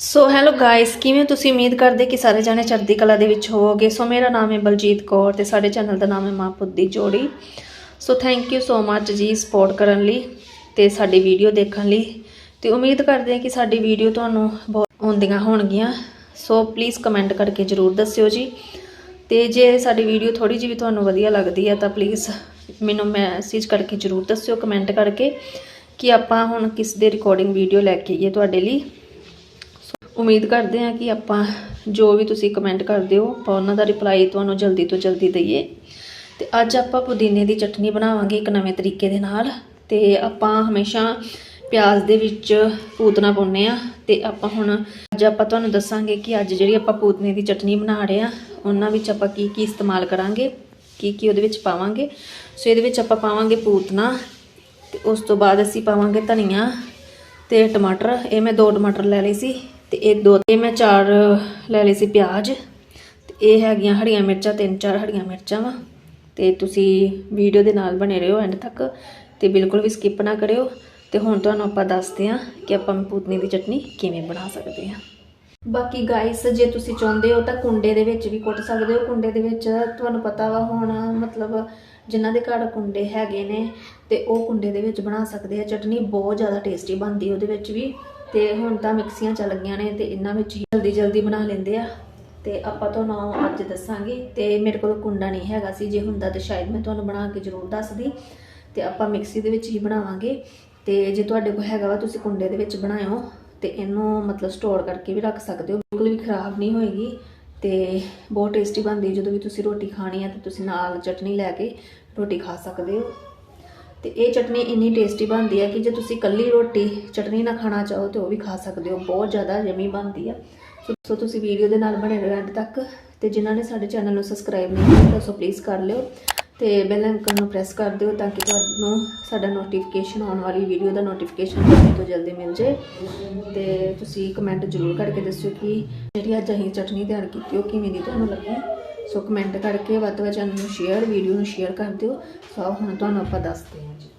So hello guys ਕਿਵੇਂ ਤੁਸੀਂ ਉਮੀਦ ਕਰਦੇ ਕਿ ਸਾਰੇ ਜਾਣੇ ਚੜ੍ਹਦੀ ਕਲਾ ਦੇ ਵਿੱਚ ਹੋਵੋਗੇ? ਸੋ ਮੇਰਾ ਨਾਮ ਹੈ ਬਲਜੀਤ ਕੌਰ ਤੇ ਸਾਡੇ ਚੈਨਲ ਦਾ ਨਾਮ ਹੈ ਮਾਂ ਪੁੱਤ ਦੀ ਜੋੜੀ। ਸੋ ਥੈਂਕ ਯੂ ਸੋ ਮੱਚ ਜੀ ਸਪੋਰਟ ਕਰਨ ਲਈ ਤੇ ਸਾਡੀ ਵੀਡੀਓ ਦੇਖਣ ਲਈ। ਤੇ ਉਮੀਦ ਕਰਦੇ ਹਾਂ ਕਿ ਸਾਡੀ ਵੀਡੀਓ ਤੁਹਾਨੂੰ ਬਹੁਤ ਆਉਂਦੀਆਂ ਹੋਣਗੀਆਂ। ਸੋ ਪਲੀਜ਼ ਕਮੈਂਟ ਕਰਕੇ ਜਰੂਰ ਦੱਸਿਓ ਜੀ। ਤੇ ਜੇ ਸਾਡੀ ਵੀਡੀਓ ਥੋੜੀ ਜਿਹੀ ਵੀ ਤੁਹਾਨੂੰ ਵਧੀਆ ਲੱਗਦੀ ਹੈ ਤਾਂ ਪਲੀਜ਼ ਮੈਨੂੰ ਮੈਸੇਜ ਕਰਕੇ ਜਰੂਰ ਦੱਸਿਓ ਕਮੈਂਟ ਕਰਕੇ ਕਿ ਆਪਾਂ ਹੁਣ ਕਿਸ ਦੇ ਰਿਕਾਰਡਿੰਗ ਵੀਡੀਓ ਲੈ ਕੇ ਆਈਏ ਤੁਹਾਡੇ ਲਈ। ਉਮੀਦ ਕਰਦੇ ਹਾਂ ਕਿ ਆਪਾਂ ਜੋ ਵੀ ਤੁਸੀਂ ਕਮੈਂਟ ਕਰਦੇ ਹੋ, ਆਪਾਂ ਉਹਨਾਂ ਦਾ ਰਿਪਲਾਈ ਤੁਹਾਨੂੰ ਜਲਦੀ ਤੋਂ ਜਲਦੀ ਦਈਏ। ਤੇ ਅੱਜ ਆਪਾਂ ਪੁਦੀਨੇ ਦੀ ਚਟਨੀ ਬਣਾਵਾਂਗੇ ਇੱਕ ਨਵੇਂ ਤਰੀਕੇ ਦੇ ਨਾਲ। ਤੇ ਆਪਾਂ ਹਮੇਸ਼ਾ ਪਿਆਜ਼ ਦੇ ਵਿੱਚ ਪੂਤਨਾ ਪਾਉਂਦੇ ਆ ਤੇ ਆਪਾਂ ਹੁਣ ਅੱਜ ਆਪਾਂ ਤੁਹਾਨੂੰ ਦੱਸਾਂਗੇ ਕਿ ਅੱਜ ਜਿਹੜੀ ਆਪਾਂ ਪੂਤਨੇ ਦੀ ਚਟਨੀ ਬਣਾ ਰਹੇ ਆ ਉਹਨਾਂ ਵਿੱਚ ਆਪਾਂ ਕੀ ਕੀ ਇਸਤੇਮਾਲ ਕਰਾਂਗੇ, ਕੀ ਕੀ ਉਹਦੇ ਵਿੱਚ ਪਾਵਾਂਗੇ। ਸੋ ਇਹਦੇ ਵਿੱਚ ਆਪਾਂ ਪਾਵਾਂਗੇ ਪੂਤਨਾ, ਤੇ ਉਸ ਤੋਂ ਬਾਅਦ ਅਸੀਂ ਪਾਵਾਂਗੇ ਧਨੀਆ ਤੇ ਟਮਾਟਰ। ਇਹ ਮੈਂ ਦੋ ਟਮਾਟਰ ਲੈ ਲਈ ਸੀ। ਤੇ ਇਹ ਦੋ ਤੇ ਮੈਂ ਚਾਰ ਲੈ ਲਏ ਸੀ ਪਿਆਜ਼। ਤੇ ਇਹ ਹੈਗੀਆਂ ਹਰੀਆਂ ਮਿਰਚਾਂ, ਤਿੰਨ ਚਾਰ ਹਰੀਆਂ ਮਿਰਚਾਂ ਵਾ। ਤੇ ਤੁਸੀਂ ਵੀਡੀਓ ਦੇ ਨਾਲ ਬਣੇ ਰਹੋ ਐਂਡ ਤੱਕ ਤੇ ਬਿਲਕੁਲ ਵੀ ਸਕਿਪ ਨਾ ਕਰਿਓ। ਤੇ ਹੁਣ ਤੁਹਾਨੂੰ ਆਪਾਂ ਦੱਸਦੇ ਹਾਂ ਕਿ ਆਪਾਂ ਪੂਤਨੀ ਦੀ ਚਟਨੀ ਕਿਵੇਂ ਬਣਾ ਸਕਦੇ ਹਾਂ ਬਾਕੀ ਗਾਇਸ ਜੇ ਤੁਸੀਂ ਚਾਹੁੰਦੇ ਹੋ ਤਾਂ ਕੁੰਡੇ ਦੇ ਵਿੱਚ ਵੀ ਕੁੱਟ ਸਕਦੇ ਹੋ। ਕੁੰਡੇ ਦੇ ਵਿੱਚ ਤੁਹਾਨੂੰ ਪਤਾ ਵਾ ਹੁਣ ਮਤਲਬ ਜਿਨ੍ਹਾਂ ਦੇ ਘਰ ਕੁੰਡੇ ਹੈਗੇ ਨੇ ਤੇ ਉਹ ਕੁੰਡੇ ਦੇ ਵਿੱਚ ਬਣਾ ਸਕਦੇ ਆ। ਚਟਨੀ ਬਹੁਤ ਜ਼ਿਆਦਾ ਟੇਸਟੀ ਬਣਦੀ ਉਹਦੇ ਵਿੱਚ ਵੀ। ਤੇ ਹੁਣ ਤਾਂ ਮਿਕਸੀਆਂ ਚੱਲ ਗਈਆਂ ਨੇ ਤੇ ਇਹਨਾਂ ਵਿੱਚ ਹੀ ਜਲਦੀ ਜਲਦੀ ਬਣਾ ਲੈਂਦੇ ਆ। ਤੇ ਆਪਾਂ ਤੁਹਾਨੂੰ ਅੱਜ ਦੱਸਾਂਗੇ ਤੇ ਮੇਰੇ ਕੋਲ ਕੁੰਡਾ ਨਹੀਂ ਹੈਗਾ ਸੀ, ਜੇ ਹੁੰਦਾ ਤਾਂ ਸ਼ਾਇਦ ਮੈਂ ਤੁਹਾਨੂੰ ਬਣਾ ਕੇ ਜ਼ਰੂਰ ਦੱਸਦੀ। ਤੇ ਆਪਾਂ ਮਿਕਸੀ ਦੇ ਵਿੱਚ ਹੀ ਬਣਾਵਾਂਗੇ। ਤੇ ਜੇ ਤੁਹਾਡੇ ਕੋਲ ਹੈਗਾ ਵਾ, ਤੁਸੀਂ ਕੁੰਡੇ ਦੇ ਵਿੱਚ ਬਣਾਇਓ ਤੇ ਇਹਨੂੰ ਮਤਲਬ ਸਟੋਰ ਕਰਕੇ ਵੀ ਰੱਖ ਸਕਦੇ ਹੋ। ਬਿਲਕੁਲ ਵੀ ਖਰਾਬ ਨਹੀਂ ਹੋਏਗੀ ਤੇ ਬਹੁਤ ਟੇਸਟੀ ਬਣਦੀ ਜਦੋਂ ਵੀ ਤੁਸੀਂ ਰੋਟੀ ਖਾਣੀ ਹੈ ਤੇ ਤੁਸੀਂ ਨਾਲ ਚਟਨੀ ਲੈ ਕੇ ਰੋਟੀ ਖਾ ਸਕਦੇ ਹੋ। ਤੇ ਇਹ ਚਟਨੀ ਇੰਨੀ ਟੇਸਟੀ ਬਣਦੀ ਹੈ ਕਿ ਜੇ ਤੁਸੀਂ ਕੱਲੀ ਰੋਟੀ ਚਟਨੀ ਨਾਲ ਖਾਣਾ ਚਾਹੋ ਤੇ ਉਹ ਵੀ ਖਾ ਸਕਦੇ ਹੋ। ਬਹੁਤ ਜ਼ਿਆਦਾ ਯਮੀ ਬਣਦੀ ਆ। ਸੋ- ਸੋ ਤੁਸੀਂ ਵੀਡੀਓ ਦੇ ਨਾਲ ਬਣੇ ਰਹੋ ਐਂਡ ਤੱਕ ਤੇ ਜਿਨ੍ਹਾਂ ਨੇ ਸਾਡੇ ਚੈਨਲ ਨੂੰ ਸਬਸਕ੍ਰਾਈਬ ਨਹੀਂ ਕੀਤਾ, ਸੋ ਪਲੀਜ਼ ਕਰ ਲਿਓ ਤੇ ਬੈਲ ਆਈਕਨ ਨੂੰ ਪ੍ਰੈਸ ਕਰ ਦਿਓ ਤਾਂ ਕਿ ਤੁਹਾਨੂੰ ਸਾਡਾ ਨੋਟੀਫਿਕੇਸ਼ਨ ਆਉਣ ਵਾਲੀ ਵੀਡੀਓ ਦਾ ਨੋਟੀਫਿਕੇਸ਼ਨ ਜਲਦੀ ਤੋਂ ਜਲਦੀ ਮਿਲ ਜੇ ਤੇ ਤੁਸੀਂ ਕਮੈਂਟ ਜ਼ਰੂਰ ਕਰਕੇ ਦੱਸਿਓ ਕਿ ਜਿਹੜੀ ਅੱਜ ਅਸੀਂ ਚਟਨੀ ਤਿਆਰ ਕੀਤੀ, ਉਹ ਕਿਵੇਂ ਦੀ ਤੁਹਾਨੂੰ ਲੱਗੀ? ਸੋ ਕਮੈਂਟ ਕਰਕੇ ਵੱਧ ਤੋਂ ਵੱਧ ਚੈਨਲ ਨੂੰ ਸ਼ੇਅਰ ਵੀਡੀਓ ਨੂੰ ਸ਼ੇਅਰ ਕਰ ਦਿਓ। ਸੋ ਹੁਣ ਤੁਹਾਨੂੰ ਆਪਾਂ ਦੱਸਦੇ ਹਾਂ ਜੀ।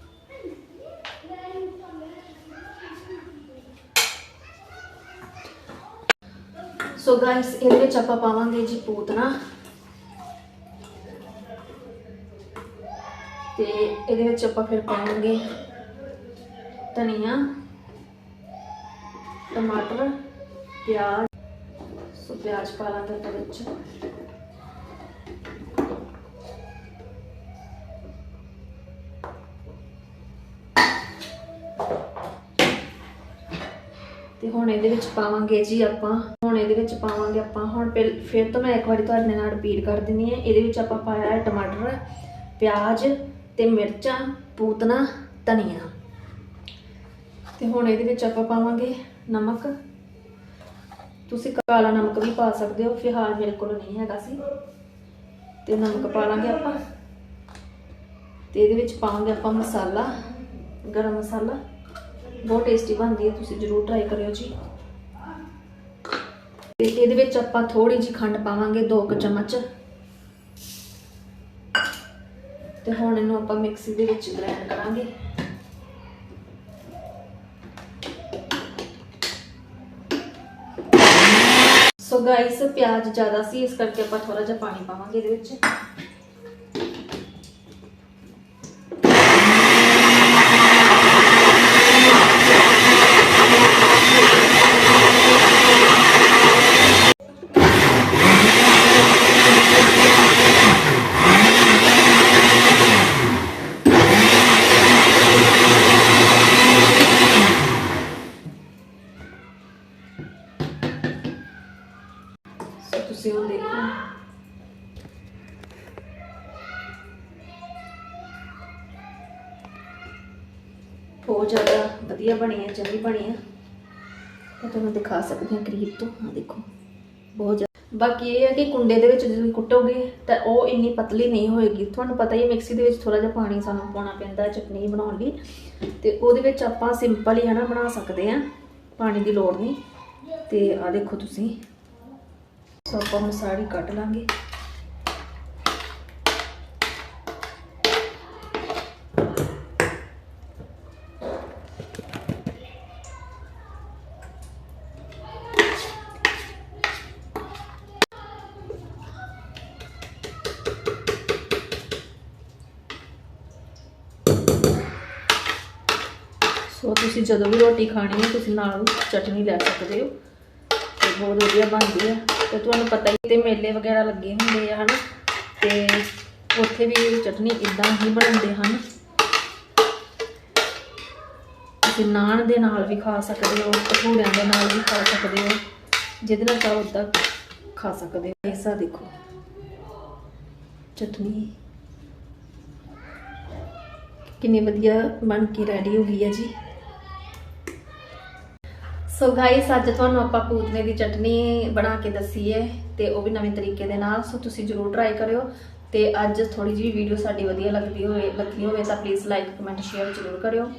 ਸੋ ਗਾਇਸ ਇਹਦੇ ਵਿੱਚ ਆਪਾਂ ਪਾਵਾਂਗੇ ਜੀ ਪੂਤਨਾ। ਤੇ ਇਹਦੇ ਵਿੱਚ ਆਪਾਂ ਫਿਰ ਪਾਵਾਂਗੇ ਧਨੀਆ, ਟਮਾਟਰ, ਪਿਆਜ਼। ਸੋ ਪਿਆਜ਼ ਪਾ ਲਾਂਗੇ ਆਪਾਂ ਵਿੱਚ। ਤੇ ਹੁਣ ਇਹਦੇ ਵਿੱਚ ਪਾਵਾਂਗੇ ਜੀ ਆਪਾਂ, ਹੁਣ ਇਹਦੇ ਵਿੱਚ ਪਾਵਾਂਗੇ ਆਪਾਂ। ਹੁਣ ਪਹਿਲ- ਫਿਰ ਤੋਂ ਮੈਂ ਇੱਕ ਵਾਰੀ ਤੁਹਾਡੇ ਨਾਲ ਰਿਪੀਟ ਕਰ ਦਿੰਦੀ ਹਾਂ। ਇਹਦੇ ਵਿੱਚ ਆਪਾਂ ਪਾਇਆ ਹੈ ਟਮਾਟਰ, ਪਿਆਜ਼ ਤੇ ਮਿਰਚਾਂ, ਪੂਤਨਾ, ਧਨੀਆ। ਤੇ ਹੁਣ ਇਹਦੇ ਵਿੱਚ ਆਪਾਂ ਪਾਵਾਂਗੇ ਨਮਕ। ਤੁਸੀਂ ਕਾਲਾ ਨਮਕ ਵੀ ਪਾ ਸਕਦੇ ਹੋ, ਫਿਲਹਾਲ ਮੇਰੇ ਕੋਲ ਨਹੀਂ ਹੈਗਾ ਸੀ। ਤੇ ਨਮਕ ਪਾ ਲਾਂਗੇ ਆਪਾਂ। ਤੇ ਇਹਦੇ ਵਿੱਚ ਪਾਵਾਂਗੇ ਆਪਾਂ ਮਸਾਲਾ, ਗਰਮ ਮਸਾਲਾ। ਬਹੁਤ ਟੇਸਟੀ ਬਣਦੀ ਹੈ, ਤੁਸੀਂ ਜਰੂਰ ਟਰਾਈ ਕਰਿਓ ਜੀ। ਤੇ ਇਹਦੇ ਵਿੱਚ ਆਪਾਂ ਥੋੜੀ ਜਿਹੀ ਖੰਡ ਪਾਵਾਂਗੇ 2 ਕੁ ਚਮਚ। ਤੇ ਹੁਣ ਇਹਨੂੰ ਆਪਾਂ ਮਿਕਸੀ ਦੇ ਵਿੱਚ ਗ੍ਰਾਈਂਡ ਕਰਾਂਗੇ। ਸੋ ਗਾਇਸ ਪਿਆਜ਼ ਜ਼ਿਆਦਾ ਸੀ, ਇਸ ਕਰਕੇ ਆਪਾਂ ਥੋੜਾ ਜਿਹਾ ਪਾਣੀ ਪਾਵਾਂਗੇ ਇਹਦੇ ਵਿੱਚ ਸੋ ਤੁਸੀਂ ਉਹ ਦੇਖੋ ਬਹੁਤ ਜ਼ਿਆਦਾ ਵਧੀਆ ਬਣੀ ਹੈ ਚੰਗੀ ਬਣੀ ਹੈ ਮੈਂ ਤੁਹਾਨੂੰ ਦਿਖਾ ਸਕਦੀ ਹਾਂ ਕਰੀਬ ਤੋਂ ਹਾਂ ਦੇਖੋ। ਬਹੁਤ ਜ਼ਿਆਦਾ ਬਾਕੀ ਇਹ ਹੈ ਕਿ ਕੁੰਡੇ ਦੇ ਵਿੱਚ ਜਦੋਂ ਕੁੱਟੋਗੇ ਤਾਂ ਉਹ ਇੰਨੀ ਪਤਲੀ ਨਹੀਂ ਹੋਏਗੀ। ਤੁਹਾਨੂੰ ਪਤਾ ਹੀ ਮਿਕਸੀ ਦੇ ਵਿੱਚ ਥੋੜਾ ਜਿਹਾ ਪਾਣੀ ਸਾਨੂੰ ਪਾਉਣਾ ਪੈਂਦਾ, ਚਟਨੀ ਬਣਾਉਣ ਲਈ। ਤੇ ਉਹਦੇ ਵਿੱਚ ਆਪਾਂ ਸਿੰਪਲ ਹੀ ਹਨਾ ਬਣਾ ਸਕਦੇ ਹਾਂ ਪਾਣੀ ਦੀ ਲੋੜ ਨਹੀਂ। ਤੇ ਆ ਦੇਖੋ ਤੁਸੀਂ। ਸੋ ਆਪਾਂ ਹੁਣ ਸਾਰੀ ਕੱਟ ਲਾਂਗੇ। ਤੁਸੀਂ ਜਦੋਂ ਵੀ ਰੋਟੀ ਖਾਣੀ ਹੈ, ਤੁਸੀਂ ਨਾਲ ਚਟਨੀ ਲੈ ਸਕਦੇ ਹੋ। ਤੇ ਬਹੁਤ ਵਧੀਆ ਬਣਦੀ ਹੈ। ਤੇ ਤੁਹਾਨੂੰ ਪਤਾ ਹੀ ਤੇ ਮੇਲੇ ਵਗੈਰਾ ਲੱਗੇ ਹੁੰਦੇ ਆ, ਹਨਾ? ਤੇ ਉੱਥੇ ਵੀ ਚਟਨੀ ਇਦਾਂ ਹੀ ਬਣਾਉਂਦੇ ਹਨ। ਤੁਸੀਂ ਨਾਨ ਦੇ ਨਾਲ ਵੀ ਖਾ ਸਕਦੇ ਹੋ, ਭਟੂਰਿਆਂ ਦੇ ਨਾਲ ਵੀ ਖਾ ਸਕਦੇ ਹੋ। ਜਿਹਦੇ ਨਾਲ ਚਾਹੋ ਉਦਾਂ ਖਾ ਸਕਦੇ ਹੋ। ਐਸਾ ਦੇਖੋ। ਚਟਨੀ ਕਿੰਨੀ ਵਧੀਆ ਬਣ ਕੇ ਰੈਡੀ ਹੋ ਗਈ ਹੈ ਜੀ। ਸੋ ਗਾਇਸ ਅੱਜ ਤੁਹਾਨੂੰ ਆਪਾਂ ਪੂਤਨੇ ਦੀ ਚਟਨੀ ਬਣਾ ਕੇ ਦੱਸੀ ਹੈ ਤੇ ਉਹ ਵੀ ਨਵੇਂ ਤਰੀਕੇ ਦੇ ਨਾਲ। ਸੋ ਤੁਸੀਂ ਜਰੂਰ ਟਰਾਈ ਕਰਿਓ ਤੇ ਅੱਜ ਥੋੜੀ ਜਿਹੀ ਵੀਡੀਓ ਸਾਡੀ ਵਧੀਆ ਲੱਗਦੀ ਹੋਵੇ, ਲੱਗੀ ਹੋਵੇ ਤਾਂ ਪਲੀਜ਼ ਲਾਈਕ ਕਮੈਂਟ ਸ਼ੇਅਰ ਜਰੂਰ ਕਰਿਓ।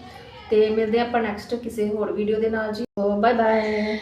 ਤੇ ਮਿਲਦੇ ਆਪਾਂ ਨੈਕਸਟ ਕਿਸੇ ਹੋਰ ਵੀਡੀਓ ਦੇ ਨਾਲ ਜੀ। Bye bye